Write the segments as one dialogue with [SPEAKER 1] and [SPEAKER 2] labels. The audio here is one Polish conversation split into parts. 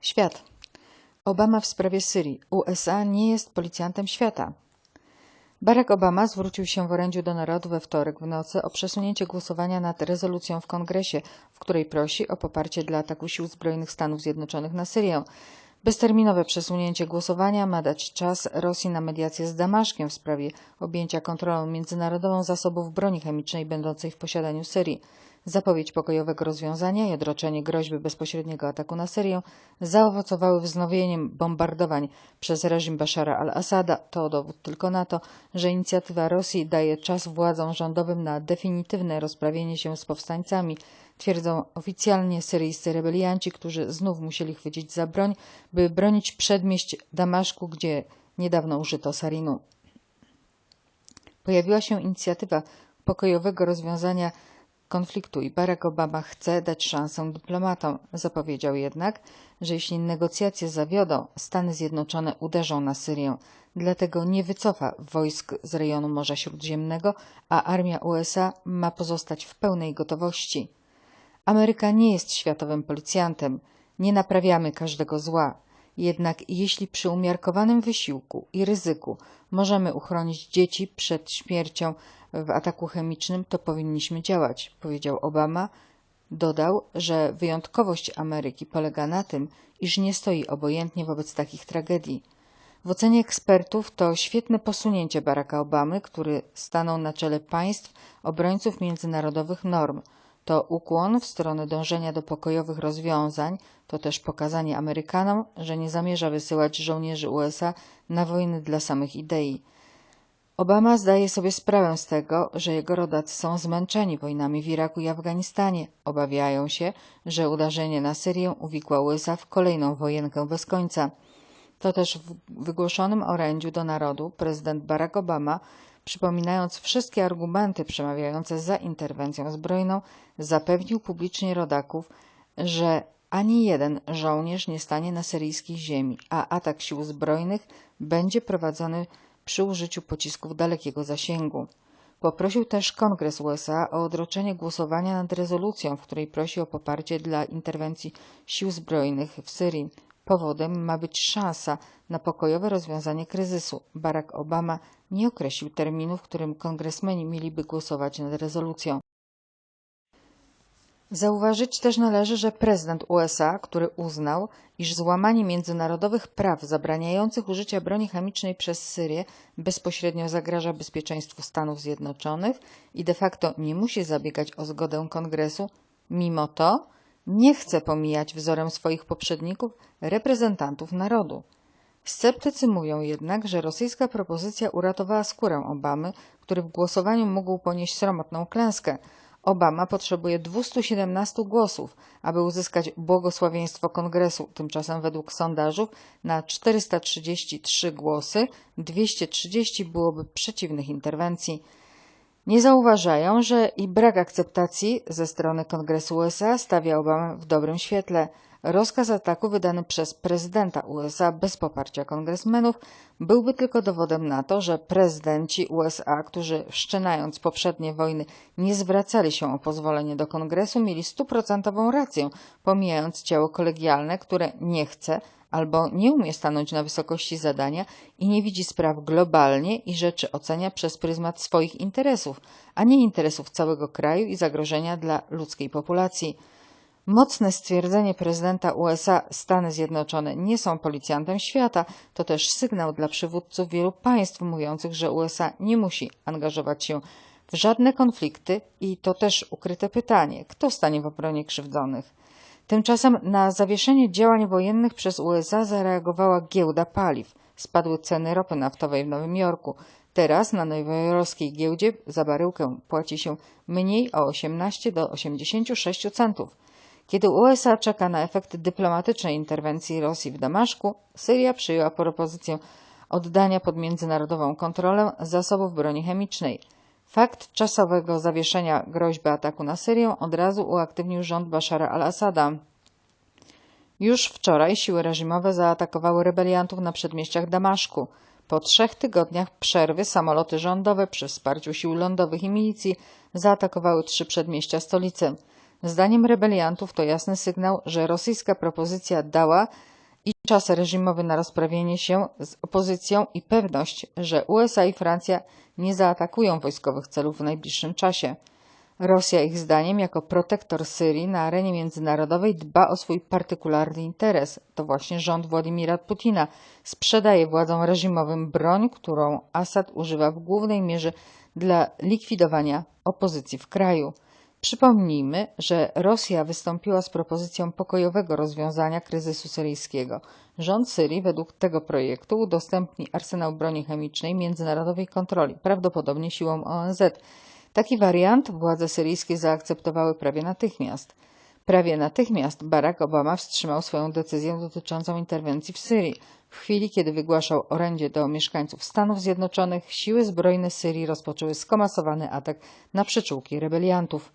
[SPEAKER 1] Świat. Obama w sprawie Syrii. USA nie jest policjantem świata. Barack Obama zwrócił się w orędziu do narodu we wtorek w nocy o przesunięcie głosowania nad rezolucją w kongresie, w której prosi o poparcie dla ataku sił zbrojnych Stanów Zjednoczonych na Syrię. Bezterminowe przesunięcie głosowania ma dać czas Rosji na mediację z Damaszkiem w sprawie objęcia kontrolą międzynarodową zasobów broni chemicznej będącej w posiadaniu Syrii. Zapowiedź pokojowego rozwiązania i odroczenie groźby bezpośredniego ataku na Syrię zaowocowały wznowieniem bombardowań przez reżim Bashara al-Assada. To dowód tylko na to, że inicjatywa Rosji daje czas władzom rządowym na definitywne rozprawienie się z powstańcami, twierdzą oficjalnie syryjscy rebelianci, którzy znów musieli chwycić za broń, by bronić przedmieść Damaszku, gdzie niedawno użyto sarinu. Pojawiła się inicjatywa pokojowego rozwiązania konfliktu i Barack Obama chce dać szansę dyplomatom. Zapowiedział jednak, że jeśli negocjacje zawiodą, Stany Zjednoczone uderzą na Syrię. Dlatego nie wycofa wojsk z rejonu Morza Śródziemnego, a armia USA ma pozostać w pełnej gotowości. Ameryka nie jest światowym policjantem. Nie naprawiamy każdego zła. Jednak jeśli przy umiarkowanym wysiłku i ryzyku możemy uchronić dzieci przed śmiercią w ataku chemicznym, to powinniśmy działać, powiedział Obama. Dodał, że wyjątkowość Ameryki polega na tym, iż nie stoi obojętnie wobec takich tragedii. W ocenie ekspertów to świetne posunięcie Baracka Obamy, który stanął na czele państw obrońców międzynarodowych norm. To ukłon w stronę dążenia do pokojowych rozwiązań, to też pokazanie Amerykanom, że nie zamierza wysyłać żołnierzy USA na wojny dla samych idei. Obama zdaje sobie sprawę z tego, że jego rodacy są zmęczeni wojnami w Iraku i Afganistanie. Obawiają się, że uderzenie na Syrię uwikła USA w kolejną wojenkę bez końca. To też w wygłoszonym orędziu do narodu prezydent Barack Obama, przypominając wszystkie argumenty przemawiające za interwencją zbrojną, zapewnił publicznie rodaków, że ani jeden żołnierz nie stanie na syryjskiej ziemi, a atak sił zbrojnych będzie prowadzony przy użyciu pocisków dalekiego zasięgu. Poprosił też Kongres USA o odroczenie głosowania nad rezolucją, w której prosi o poparcie dla interwencji sił zbrojnych w Syrii. Powodem ma być szansa na pokojowe rozwiązanie kryzysu. Barack Obama nie określił terminu, w którym kongresmeni mieliby głosować nad rezolucją. Zauważyć też należy, że prezydent USA, który uznał, iż złamanie międzynarodowych praw zabraniających użycia broni chemicznej przez Syrię bezpośrednio zagraża bezpieczeństwu Stanów Zjednoczonych i de facto nie musi zabiegać o zgodę Kongresu, mimo to nie chce pomijać wzorem swoich poprzedników reprezentantów narodu. Sceptycy mówią jednak, że rosyjska propozycja uratowała skórę Obamy, który w głosowaniu mógł ponieść sromotną klęskę – Obama potrzebuje 217 głosów, aby uzyskać błogosławieństwo kongresu. Tymczasem według sondażów na 433 głosy 230 byłoby przeciwnych interwencji. Nie zauważają, że i brak akceptacji ze strony Kongresu USA stawia Obamę w dobrym świetle. Rozkaz ataku wydany przez prezydenta USA bez poparcia kongresmenów byłby tylko dowodem na to, że prezydenci USA, którzy wszczynając poprzednie wojny nie zwracali się o pozwolenie do kongresu, mieli stuprocentową rację, pomijając ciało kolegialne, które nie chce albo nie umie stanąć na wysokości zadania i nie widzi spraw globalnie i rzeczy ocenia przez pryzmat swoich interesów, a nie interesów całego kraju i zagrożenia dla ludzkiej populacji. Mocne stwierdzenie prezydenta USA Stany Zjednoczone nie są policjantem świata to też sygnał dla przywódców wielu państw mówiących, że USA nie musi angażować się w żadne konflikty i to też ukryte pytanie, kto stanie w obronie krzywdzonych. Tymczasem na zawieszenie działań wojennych przez USA zareagowała giełda paliw. Spadły ceny ropy naftowej w Nowym Jorku. Teraz na nowojorskiej giełdzie za baryłkę płaci się mniej o 18 do 86 centów. Kiedy USA czeka na efekty dyplomatycznej interwencji Rosji w Damaszku, Syria przyjęła propozycję oddania pod międzynarodową kontrolę zasobów broni chemicznej. Fakt czasowego zawieszenia groźby ataku na Syrię od razu uaktywnił rząd Bashara al-Assada. Już wczoraj siły reżimowe zaatakowały rebeliantów na przedmieściach Damaszku. Po trzech tygodniach przerwy samoloty rządowe przy wsparciu sił lądowych i milicji zaatakowały trzy przedmieścia stolicy. Zdaniem rebeliantów to jasny sygnał, że rosyjska propozycja dała i czas reżimowy na rozprawienie się z opozycją i pewność, że USA i Francja nie zaatakują wojskowych celów w najbliższym czasie. Rosja, ich zdaniem, jako protektor Syrii na arenie międzynarodowej dba o swój partykularny interes. To właśnie rząd Władimira Putina sprzedaje władzom reżimowym broń, którą Assad używa w głównej mierze dla likwidowania opozycji w kraju. Przypomnijmy, że Rosja wystąpiła z propozycją pokojowego rozwiązania kryzysu syryjskiego. Rząd Syrii według tego projektu udostępni arsenał broni chemicznej międzynarodowej kontroli, prawdopodobnie siłą ONZ. Taki wariant władze syryjskie zaakceptowały prawie natychmiast. Prawie natychmiast Barack Obama wstrzymał swoją decyzję dotyczącą interwencji w Syrii. W chwili, kiedy wygłaszał orędzie do mieszkańców Stanów Zjednoczonych, siły zbrojne Syrii rozpoczęły skomasowany atak na przyczółki rebeliantów.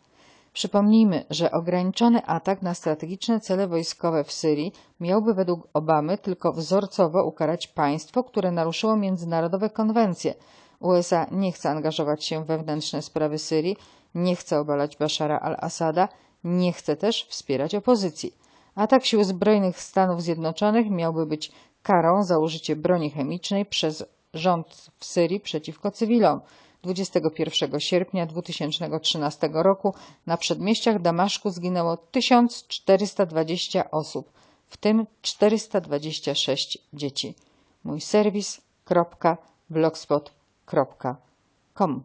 [SPEAKER 1] Przypomnijmy, że ograniczony atak na strategiczne cele wojskowe w Syrii miałby według Obamy tylko wzorcowo ukarać państwo, które naruszyło międzynarodowe konwencje. USA nie chce angażować się w wewnętrzne sprawy Syrii, nie chce obalać Bashara al-Assada, nie chce też wspierać opozycji. Atak sił zbrojnych Stanów Zjednoczonych miałby być karą za użycie broni chemicznej przez rząd w Syrii przeciwko cywilom. 21 sierpnia 2013 roku na przedmieściach Damaszku zginęło 1420 osób, w tym 426 dzieci. Mój serwis.blogspot.com